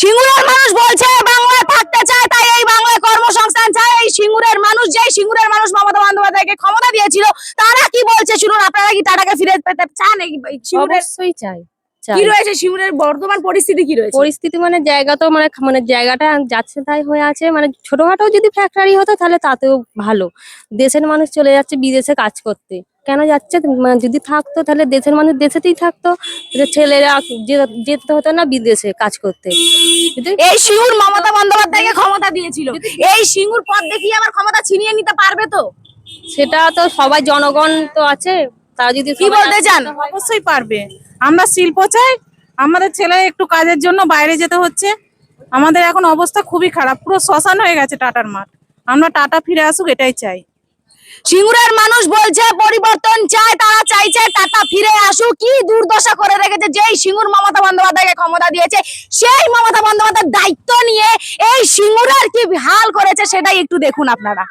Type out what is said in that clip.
সিঙ্গুরের মানুষ বলছে, বাংলায় থাকতে চায়, তাই এই বাংলায় কর্মসংস্থান চায়। এই সিঙ্গুরের মানুষ, যেই সিঙ্গুরের মানুষ মমতা বন্দ্যোপাধ্যায়কে ক্ষমতা দিয়েছিল, তারা কি বলছে শুনুন, আপনারা কি টাটাকে ফিরে পেতে চান? এই সিঙ্গুরের চাই। কি রয়েছে? সিঙ্গুরের বর্তমান পরিস্থিতি কি রয়েছে? পরিস্থিতি মানে জায়গা তো মানে মানে জায়গাটা যাচ্ছে তাই হয়ে আছে। মানে ছোটখাটো যদি ফ্যাক্টরি হতো তাহলে তাতেও ভালো। দেশের মানুষ চলে যাচ্ছে বিদেশে কাজ করতে। কেন যাচ্ছে? মানে যদি থাকতো তাহলে দেশের মানুষ দেশেতেই থাকতো। ছেলেরা যেতে হতো না বিদেশে কাজ করতে। এই সিঙ্গুর মমতা বন্দ্যোপাধ্যায়কে ক্ষমতা দিয়েছিল। এই সিঙ্গুর পদ দেখিয়ে আমার ক্ষমতা ছিনিয়ে নিতে পারবে তো? সেটা তো সবাই জনগণ তো আছে। তারা যদি কি বলতে চান? অবশ্যই পারবে। আমরা শিল্প চাই আমাদের ছেলে একটু কাজের জন্য বাইরে যেতে হচ্ছে। আমাদের এখন অবস্থা খুবই খারাপ পুরো শ্মশান হয়ে গেছে টাটার মাঠ। আমরা টাটা ফিরে আসুক এটাই চাই। সিঙ্গুরের মানুষ বলছে পরিবর্তন চায় তারা চাইছে টাটা ফিরে আসুক। কি দুর্দশা করে রেখেছে যেই সিঙ্গুর মমতা বন্দ্যোপাধ্যায়কে ক্ষমতা দিয়েছে সেই মমতা বন্দ্যোপাধ্যায় দায়িত্ব নিয়ে এই সিঙ্গুরের কি হাল করেছে সেটাই একটু দেখুন আপনারা।